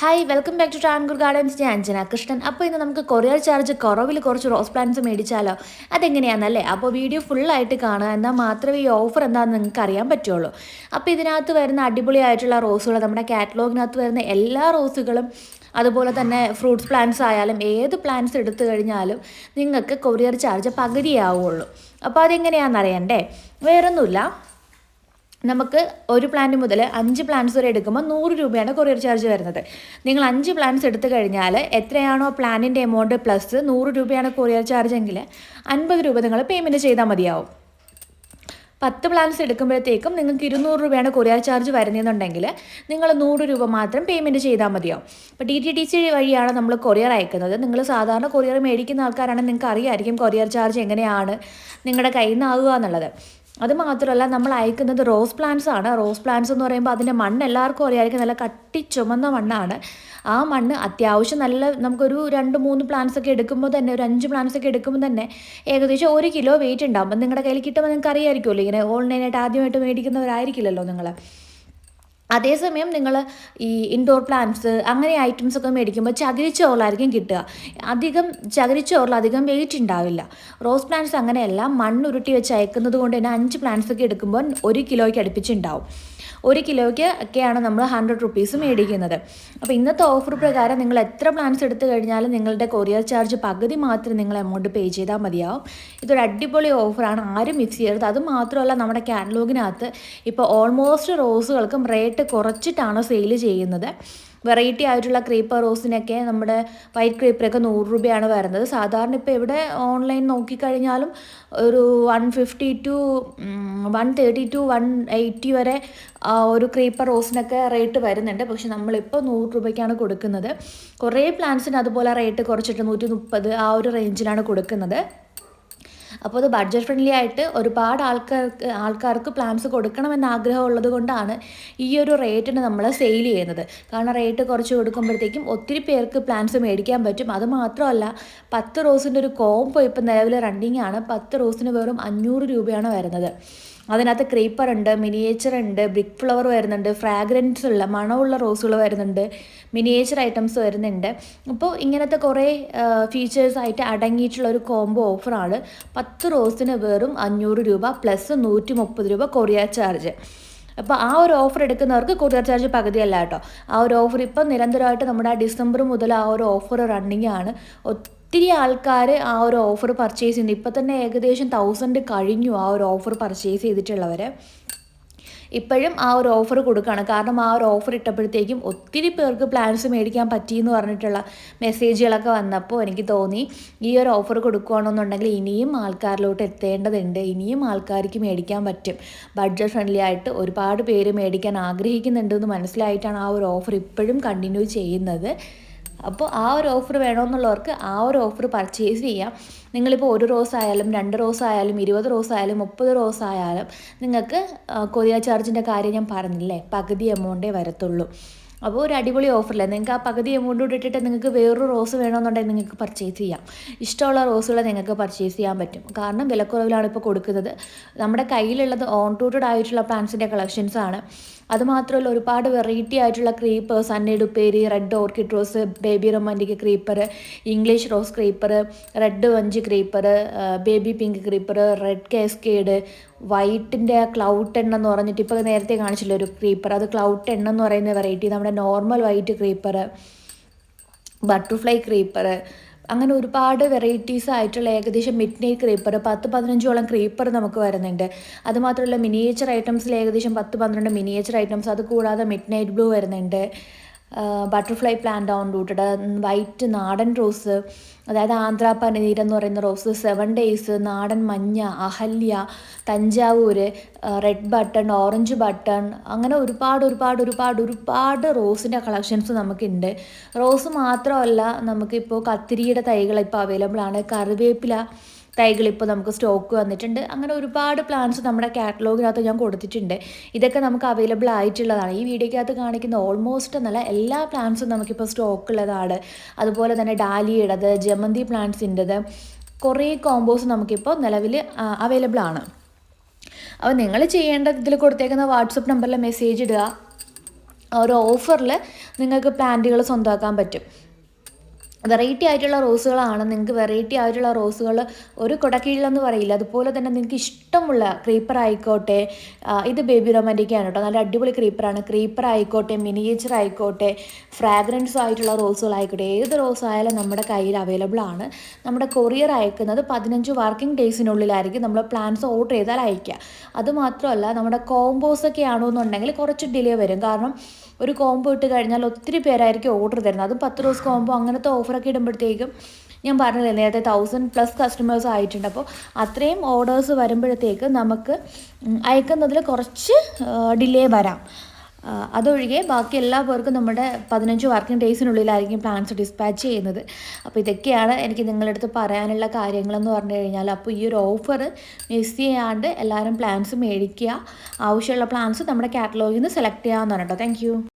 Hi welcome back to Tangoor gardens ഞാൻ അഞ്ജന കൃഷ്ണൻ. അപ്പോൾ ഇന്ന് നമുക്ക് കൊറിയർ ചാർജ് കുറവിൽ കുറച്ച് റോസ് പ്ലാന്റ്സ് മേടിച്ചാലോ? അതെങ്ങനെയാണെന്നല്ലേ അപ്പോൾ വീഡിയോ ഫുള്ളായിട്ട് കാണുക. എന്നാൽ മാത്രമേ ഈ ഓഫർ എന്താണെന്ന് നിങ്ങൾക്ക് അറിയാൻ പറ്റുള്ളൂ. അപ്പോൾ ഇതിനകത്ത് വരുന്ന അടിപൊളിയായിട്ടുള്ള റോസുകൾ നമ്മുടെ കാറ്റലോഗിനകത്ത് വരുന്ന എല്ലാ റോസുകളും അതുപോലെ തന്നെ ഫ്രൂട്ട്സ് പ്ലാന്റ്സ് ആയാലും ഏത് പ്ലാന്റ്സ് എടുത്തു കഴിഞ്ഞാലും നിങ്ങൾക്ക് കൊറിയർ ചാർജ് പകുതിയാവുള്ളൂ. അപ്പോൾ അതെങ്ങനെയാണെന്ന് അറിയണ്ടേ വേറൊന്നുമില്ല. നമുക്ക് ഒരു പ്ലാന്റ് മുതൽ അഞ്ച് പ്ലാന്റ്സ് വരെ എടുക്കുമ്പോൾ നൂറ് രൂപയാണ് കൊറിയർ ചാർജ് വരുന്നത്. നിങ്ങൾ അഞ്ച് പ്ലാന്റ്സ് എടുത്തു കഴിഞ്ഞാൽ എത്രയാണോ പ്ലാനിന്റെ എമൗണ്ട് പ്ലസ് നൂറ് രൂപയാണ് കൊറിയർ ചാർജ് എങ്കിൽ അൻപത് രൂപ നിങ്ങൾ പേയ്മെന്റ് ചെയ്താൽ മതിയാവും. പത്ത് പ്ലാൻസ് എടുക്കുമ്പോഴത്തേക്കും നിങ്ങൾക്ക് ഇരുന്നൂറ് രൂപയാണ് കൊറിയർ ചാർജ് വരുന്നതെന്നുണ്ടെങ്കിൽ നിങ്ങൾ നൂറ് രൂപ മാത്രം പേയ്മെന്റ് ചെയ്താൽ മതിയാവും. അപ്പോൾ ഡി ടി ടി സി വഴിയാണ് നമ്മൾ കൊറിയർ അയക്കുന്നത്. നിങ്ങൾ സാധാരണ കൊറിയർ മേടിക്കുന്ന ആൾക്കാരാണെങ്കിൽ നിങ്ങൾക്ക് അറിയാമായിരിക്കും കൊറിയർ ചാർജ് എങ്ങനെയാണ് നിങ്ങളുടെ കയ്യിൽ നിന്നാകുക എന്നുള്ളത്. അത് മാത്രമല്ല നമ്മൾ അയക്കുന്നത് റോസ് പ്ലാന്റ്സ് ആണ്. റോസ് പ്ലാന്റ്സ് എന്ന് പറയുമ്പോൾ അതിന്റെ മണ്ണ് എല്ലാവർക്കും അറിയാമായിരിക്കും നല്ല കട്ടി ചുമന്ന മണ്ണാണ്. ആ മണ്ണ് അത്യാവശ്യം നല്ല നമുക്കൊരു രണ്ട് മൂന്ന് പ്ലാന്റ്സ് ഒക്കെ എടുക്കുമ്പോൾ തന്നെ ഒരു അഞ്ച് പ്ലാന്റ്സ് ഒക്കെ എടുക്കുമ്പോൾ തന്നെ ഏകദേശം ഒരു കിലോ വെയിറ്റ് ഉണ്ടാകും അപ്പം നിങ്ങളുടെ കയ്യിൽ കിട്ടുമ്പോൾ നിങ്ങൾക്ക് അറിയാമായിരിക്കുമല്ലോ ഇങ്ങനെ ഓൺലൈനായിട്ട് ആദ്യമായിട്ട് മേടിക്കുന്നവരായിരിക്കില്ലല്ലോ നിങ്ങൾ അതേസമയം നിങ്ങൾ ഈ ഇൻഡോർ പ്ലാന്റ്സ് അങ്ങനെ ഐറ്റംസ് ഒക്കെ മേടിക്കുമ്പോൾ ചകിരിച്ചോറിലായിരിക്കും കിട്ടുക. അധികം ചകിരിച്ചോറിൽ അധികം വെയിറ്റ് ഉണ്ടാവില്ല. റോസ് പ്ലാന്റ്സ് അങ്ങനെയല്ല മണ്ണുരുട്ടി വെച്ച് അയക്കുന്നത് കൊണ്ട് തന്നെ അഞ്ച് പ്ലാന്റ്സ് ഒക്കെ എടുക്കുമ്പോൾ ഒരു കിലോയ്ക്ക് അടുപ്പിച്ചുണ്ടാവും. ഒരു കിലോയ്ക്ക് ഒക്കെയാണ് നമ്മൾ ഹൺഡ്രഡ് റുപ്പീസ് മേടിക്കുന്നത്. അപ്പോൾ ഇന്നത്തെ ഓഫർ പ്രകാരം നിങ്ങൾ എത്ര പ്ലാൻസ് എടുത്തു കഴിഞ്ഞാലും നിങ്ങളുടെ കൊറിയർ ചാർജ് പകുതി മാത്രം നിങ്ങൾ എമൗണ്ട് പേ ചെയ്താൽ മതിയാവും. ഇതൊരു അടിപൊളി ഓഫറാണ് ആരും മിസ് ചെയ്യരുത്. അത് മാത്രമല്ല നമ്മുടെ കാറ്റലോഗിനകത്ത് ഇപ്പോൾ ഓൾമോസ്റ്റ് റോസുകൾക്കും റേറ്റ് കുറച്ചിട്ടാണ് സെയിൽ ചെയ്യുന്നത്. വെറൈറ്റി ആയിട്ടുള്ള ക്രീപ്പർ റോസിനൊക്കെ നമ്മുടെ വൈറ്റ് ക്രീപ്പറൊക്കെ നൂറ് രൂപയാണ് വരുന്നത്. സാധാരണ ഇപ്പോൾ ഇവിടെ ഓൺലൈൻ നോക്കിക്കഴിഞ്ഞാലും ഒരു one fifty to one thirty to one eighty വരെ ഒരു ക്രീപ്പർ റോസിനൊക്കെ റേറ്റ് വരുന്നുണ്ട്. പക്ഷെ നമ്മളിപ്പോൾ നൂറ് രൂപയ്ക്കാണ് കൊടുക്കുന്നത്. കുറേ പ്ലാന്റ്സിന് അതുപോലെ റേറ്റ് കുറച്ചിട്ട് നൂറ്റി മുപ്പത് ആ ഒരു റേഞ്ചിലാണ് കൊടുക്കുന്നത്. അപ്പോൾ അത് ബഡ്ജറ്റ് ഫ്രണ്ട്ലി ആയിട്ട് ഒരുപാട് ആൾക്കാർക്ക് ആൾക്കാർക്ക് പ്ലാൻസ് കൊടുക്കണമെന്ന് ആഗ്രഹമുള്ളത് കൊണ്ടാണ് ഈ ഒരു റേറ്റിന് നമ്മൾ സെയിൽ ചെയ്യുന്നത്. കാരണം റേറ്റ് കുറച്ച് കൊടുക്കുമ്പോഴത്തേക്കും ഒത്തിരി പേർക്ക് പ്ലാൻസ് മേടിക്കാൻ പറ്റും. അത് മാത്രമല്ല പത്ത് റോസിന്റെ ഒരു കോംബോ ഇപ്പം നിലവിൽ റണ്ണിങ് ആണ്. പത്ത് റോസിന് വെറും അഞ്ഞൂറ് രൂപയാണ് വരുന്നത്. അതിനകത്ത് ക്രീപ്പർ ഉണ്ട് മിനിയേച്ചർ ഉണ്ട് ബ്രിക്ക് ഫ്ലവർ വരുന്നുണ്ട് ഫ്രാഗ്രൻസ് ഉള്ള മണമുള്ള റോസുകൾ വരുന്നുണ്ട് മിനിയേച്ചർ ഐറ്റംസ് വരുന്നുണ്ട്. അപ്പോൾ ഇങ്ങനത്തെ കുറേ ഫീച്ചേഴ്സായിട്ട് അടങ്ങിയിട്ടുള്ള ഒരു കോംബോ ഓഫറാണ് പത്ത് റോസിന് വെറും അഞ്ഞൂറ് രൂപ പ്ലസ് നൂറ്റി മുപ്പത് രൂപ കൊറിയർ ചാർജ് അപ്പോൾ ആ ഒരു ഓഫർ എടുക്കുന്നവർക്ക് കൊറിയർ ചാർജ് പകുതിയല്ല കേട്ടോ. ആ ഒരു ഓഫർ ഇപ്പം നിരന്തരമായിട്ട് നമ്മുടെ ഡിസംബർ മുതൽ ആ ഒരു ഓഫർ റണ്ണിങ് ആണ്. ഒത്തിരി ആൾക്കാർ ആ ഒരു ഓഫർ പർച്ചേസ് ചെയ്യുന്നു ഇപ്പം തന്നെ ഏകദേശം തൗസൻഡ് കഴിഞ്ഞു ആ ഒരു ഓഫർ പർച്ചേസ് ചെയ്തിട്ടുള്ളവർ ഇപ്പോഴും ആ ഒരു ഓഫർ കൊടുക്കുകയാണ് കാരണം ആ ഒരു ഓഫർ ഇട്ടപ്പോഴത്തേക്കും ഒത്തിരി പേർക്ക് പ്ലാൻസ് മേടിക്കാൻ പറ്റി എന്ന് പറഞ്ഞിട്ടുള്ള മെസ്സേജുകളൊക്കെ വന്നപ്പോൾ എനിക്ക് തോന്നി ഈ ഒരു ഓഫർ കൊടുക്കുകയാണെന്നുണ്ടെങ്കിൽ ഇനിയും ആൾക്കാരിലോട്ട് എത്തേണ്ടതുണ്ട്. ഇനിയും ആൾക്കാർക്ക് മേടിക്കാൻ പറ്റും. ബഡ്ജറ്റ് ഫ്രണ്ട്ലി ആയിട്ട് ഒരുപാട് പേര് മേടിക്കാൻ ആഗ്രഹിക്കുന്നുണ്ടെന്ന് മനസ്സിലായിട്ടാണ് ആ ഒരു ഓഫർ ഇപ്പോഴും കണ്ടിന്യൂ ചെയ്യുന്നത്. അപ്പോൾ ആ ഒരു ഓഫർ വേണമെന്നുള്ളവർക്ക് ആ ഒരു ഓഫർ പർച്ചേസ് ചെയ്യാം. നിങ്ങളിപ്പോൾ ഒരു റോസ് ആയാലും രണ്ട് റോസ് ആയാലും ഇരുപത് റോസ് ആയാലും മുപ്പത് റോസ് ആയാലും നിങ്ങൾക്ക് കൊറിയ ചാർജിന്റെ കാര്യം ഞാൻ പറഞ്ഞില്ലേ? പകുതി എമൗണ്ടേ വരത്തുള്ളൂ. അപ്പോൾ ഒരു അടിപൊളി ഓഫറില്ല നിങ്ങൾക്ക് ആ പകുതി എമൗണ്ട് ഇട്ടിട്ട് നിങ്ങൾക്ക് വേറൊരു റോസ് വേണമെന്നുണ്ടെങ്കിൽ നിങ്ങൾക്ക് പർച്ചേസ് ചെയ്യാം. ഇഷ്ടമുള്ള റോസുകൾ നിങ്ങൾക്ക് പർച്ചേസ് ചെയ്യാൻ പറ്റും. കാരണം വിലക്കുറവിലാണ് ഇപ്പോൾ കൊടുക്കുന്നത്. നമ്മുടെ കയ്യിലുള്ളത് ഓൺ ടൂട്ടഡ് ആയിട്ടുള്ള പ്ലാന്റ്സിന്റെ കളക്ഷൻസാണ് അതുമാത്രമല്ല ഒരുപാട് വെറൈറ്റി ആയിട്ടുള്ള creepers അന്നേടുപ്പേരി red orchid rose baby romantic creeper English rose creeper red വഞ്ചി creeper baby pink creeper red cascade വൈറ്റിന്റെ ക്ലൗട്ട് എണ്ണ എന്ന് പറഞ്ഞിട്ട് ഇപ്പോൾ നേരത്തെ കാണിച്ചില്ല ഒരു ക്രീപ്പർ അത് ക്ലൗട്ട് എണ്ണ എന്ന് പറയുന്ന വെറൈറ്റി നമ്മുടെ normal white creeper butterfly creeper അങ്ങനെ ഒരുപാട് വെറൈറ്റീസ് ആയിട്ടുള്ള ഏകദേശം മിഡ് നൈറ്റ് ക്രീപ്പർ പത്ത് പതിനഞ്ചോളം ക്രീപ്പർ നമുക്ക് വരുന്നുണ്ട്. അതുമാത്രമല്ല മിനിയേച്ചർ ഐറ്റംസിൽ ഏകദേശം പത്ത് പന്ത്രണ്ട് മിനിയേച്ചർ ഐറ്റംസ് അത് കൂടാതെ മിഡ് നൈറ്റ് ബ്ലൂ വരുന്നുണ്ട്. Butterfly plant own rooted white നാടൻ റോസ് അതായത് ആന്ധ്ര പനീർ എന്ന് പറയുന്ന റോസ് സെവൻ ഡേയ്സ് നാടൻ മഞ്ഞ Ahalya Thanjavur red button orange button അങ്ങനെ ഒരുപാട് ഒരുപാട് ഒരുപാട് ഒരുപാട് റോസിന്റെ കളക്ഷൻസ് നമുക്കുണ്ട്. റോസ് മാത്രമല്ല നമുക്കിപ്പോൾ കത്തിരിയുടെ തൈകൾ ഇപ്പോൾ അവൈലബിൾ ആണ്. കറിവേപ്പില തൈകൾ ഇപ്പോൾ നമുക്ക് സ്റ്റോക്ക് വന്നിട്ടുണ്ട്. അങ്ങനെ ഒരുപാട് പ്ലാന്റ്സ് നമ്മുടെ കാറ്റലോഗിനകത്ത് ഞാൻ കൊടുത്തിട്ടുണ്ട്. ഇതൊക്കെ നമുക്ക് അവൈലബിൾ ആയിട്ടുള്ളതാണ്. ഈ വീഡിയോക്കകത്ത് കാണിക്കുന്ന ഓൾമോസ്റ്റ് എന്നല്ല എല്ലാ പ്ലാന്റ്സും നമുക്കിപ്പോൾ സ്റ്റോക്ക് ഉള്ളതാണ്. അതുപോലെ തന്നെ ഡാലിയുടേത് ജമന്തി പ്ലാന്റ്സിന്റെത് കുറേ കോമ്പോസ് നമുക്കിപ്പോൾ നിലവിൽ അവൈലബിൾ ആണ്. അപ്പോൾ നിങ്ങൾ ചെയ്യേണ്ട ഇതിൽ കൊടുത്തേക്കുന്ന വാട്സപ്പ് നമ്പറിൽ മെസ്സേജ് ഇടുക. ഒരു ഓഫറിൽ നിങ്ങൾക്ക് പ്ലാന്റുകൾ സ്വന്തമാക്കാൻ പറ്റും. വെറൈറ്റി ആയിട്ടുള്ള റോസുകളാണ്. നിങ്ങൾക്ക് വെറൈറ്റി ആയിട്ടുള്ള റോസുകൾ ഒരു കുടക്കീഴിലെന്ന് പറയില്ല. അതുപോലെ തന്നെ നിങ്ങൾക്ക് ഇഷ്ടമുള്ള ക്രീപ്പർ ആയിക്കോട്ടെ ഇത് ബേബി റൊമാന്റിക്കാണ് കേട്ടോ. നല്ല അടിപൊളി ക്രീപ്പറാണ് ക്രീപ്പർ ആയിക്കോട്ടെ മിനിയേച്ചർ ആയിക്കോട്ടെ ഫ്രാഗ്രൻസ് ആയിട്ടുള്ള റോസുകളായിക്കോട്ടെ ഏത് റോസ് ആയാലും നമ്മുടെ കയ്യിൽ അവൈലബിൾ ആണ്. നമ്മുടെ കൊറിയർ അയക്കുന്നത് പതിനഞ്ച് വർക്കിംഗ് ഡേയ്സിനുള്ളിലായിരിക്കും നമ്മൾ പ്ലാൻസ് ഓർഡർ ചെയ്താൽ അയക്കുക അതുമാത്രമല്ല നമ്മുടെ കോംബോസ് ഒക്കെ ആണെന്നുണ്ടെങ്കിൽ കുറച്ച് ഡിലേ വരും. കാരണം ഒരു കോംബോ ഇട്ട് കഴിഞ്ഞാൽ ഒത്തിരി പേരായിരിക്കും ഓർഡർ തരുന്നത്. അതും പത്ത് റോസ് കോംബോ അങ്ങനത്തെ ഓഫറൊക്കെ ഇടുമ്പോഴത്തേക്കും ഞാൻ പറഞ്ഞില്ലേ നേരത്തെ തൗസൻഡ് പ്ലസ് കസ്റ്റമേഴ്സ് ആയിട്ടുണ്ട്. അപ്പോൾ അത്രയും ഓർഡേഴ്സ് വരുമ്പോഴത്തേക്ക് നമുക്ക് അയക്കുന്നതിൽ കുറച്ച് ഡിലേ വരാം. അതൊഴികെ ബാക്കി എല്ലാ പേർക്കും നമ്മുടെ പതിനഞ്ച് വർക്കിംഗ് ഡേയ്സിനുള്ളിലായിരിക്കും പ്ലാൻസ് ഡിസ്പാച്ച് ചെയ്യുന്നത്. അപ്പോൾ ഇതൊക്കെയാണ് എനിക്ക് നിങ്ങളുടെ അടുത്ത് പറയാനുള്ള കാര്യങ്ങളെന്ന് പറഞ്ഞു കഴിഞ്ഞാൽ അപ്പോൾ ഈ ഒരു ഓഫർ മിസ് ചെയ്യാണ്ട് എല്ലാവരും പ്ലാൻസ് മേടിക്കുക. ആവശ്യമുള്ള പ്ലാൻസ് നമ്മുടെ കാറ്റലോഗിൽ നിന്ന് സെലക്ട് ചെയ്യാവുന്നതാണ് കേട്ടോ താങ്ക്